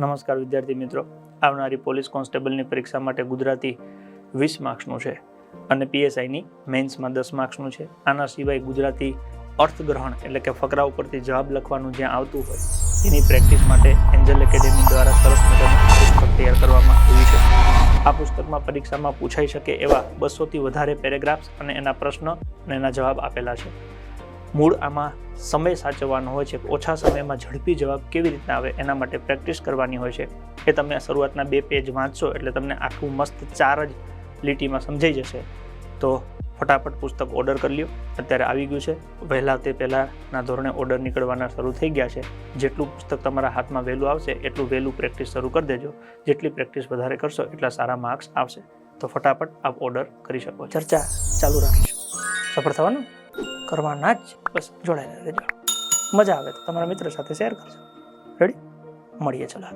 નમસ્કાર વિદ્યાર્થી મિત્રો. આવનારી પોલીસ કોન્સ્ટેબલની પરીક્ષા માટે ગુજરાતી વીસ માર્ક્સનું છે અને પીએસઆઈની મેન્સમાં દસ માર્ક્સનું છે. આના સિવાય ગુજરાતી અર્થગ્રહણ એટલે કે ફકરા ઉપરથી જવાબ લખવાનું જ્યાં આવતું હોય, એની પ્રેક્ટિસ માટે એન્જલ એકેડેમી દ્વારા સરસ મજાનું પુસ્તક તૈયાર કરવામાં આવ્યું છે. આ પુસ્તકમાં પરીક્ષામાં પૂછાઈ શકે એવા બસોથી વધારે પેરેગ્રાફ્સ અને એના પ્રશ્ન અને એના જવાબ આપેલા છે. મૂળ આમાં સમય સાચવવાનો હોય છે, ઓછા સમયમાં ઝડપી જવાબ કેવી રીતના આવે એના માટે પ્રેક્ટિસ કરવાની હોય છે. એ તમે શરૂઆતના બે પેજ વાંચશો એટલે તમને આખું મસ્ત ચાર જ લીટીમાં સમજાઈ જશે. તો ફટાફટ પુસ્તક ઓર્ડર કરી લ્યો. અત્યારે આવી ગયું છે. વહેલા તે પહેલાંના ધોરણે ઓર્ડર નીકળવાના શરૂ થઈ ગયા છે. જેટલું પુસ્તક તમારા હાથમાં વહેલું આવશે, એટલું વહેલું પ્રેક્ટિસ શરૂ કરી દેજો. જેટલી પ્રેક્ટિસ વધારે કરશો, એટલા સારા માર્ક્સ આવશે. તો ફટાફટ આપ ઓર્ડર કરી શકો ચર્ચા ચાલુ રાખીશું. સફળ થવાનું? કરવાના જ. બસ જોડાયેલા રહેજો. મજા આવે તો તમારા મિત્ર સાથે શેર કરજો. રેડી મળીએ ચલો